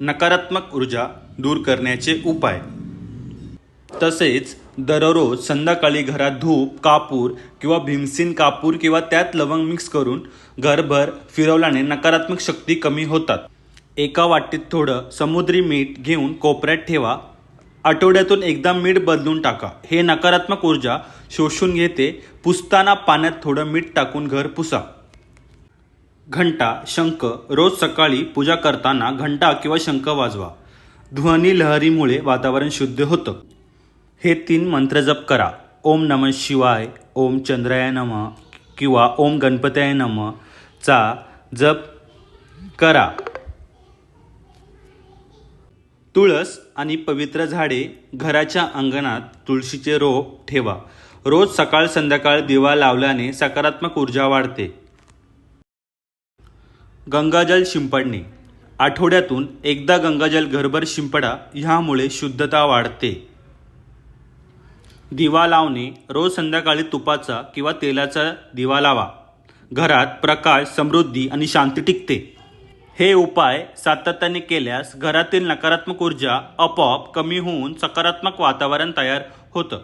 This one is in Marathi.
नकारात्मक ऊर्जा दूर करण्याचे उपाय. तसेच दररोज संध्याकाळी घरात धूप कापूर किंवा भीमसेन कापूर किंवा त्यात लवंग मिक्स करून घरभर फिरवल्याने नकारात्मक शक्ती कमी होतात. एका वाटीत थोडं समुद्री मीठ घेऊन कोपऱ्यात ठेवा. आठवड्यातून एकदा मीठ बदलून टाका. हे नकारात्मक ऊर्जा शोषून घेते. पुसताना पाण्यात थोडं मीठ टाकून घर पुसा. घंटा शंख रोज सकाळी पूजा करताना घंटा किंवा शंख वाजवा. ध्वनी लहरीमुळे वातावरण शुद्ध होतं. हे तीन मंत्र जप करा. ओम नम शिवाय ओम चंद्राय नम किंवा ओम गणपत्याय नम चा जप करा. तुळस आणि पवित्र झाडे घराच्या अंगणात तुळशीचे रोप ठेवा. रोज सकाळ संध्याकाळ दिवा लावल्याने सकारात्मक ऊर्जा वाढते. गंगाजल शिंपडणे. आठवड्यातून एकदा गंगाजल घरभर शिंपडा ह्यामुळे शुद्धता वाढते. दिवा लावणे रोज संध्याकाळी तुपाचा किंवा तेलाचा दिवा लावा. घरात प्रकाश समृद्धी आणि शांती टिकते. हे उपाय सातत्याने केल्यास घरातील नकारात्मक ऊर्जा आपोआप कमी होऊन सकारात्मक वातावरण तयार होतं.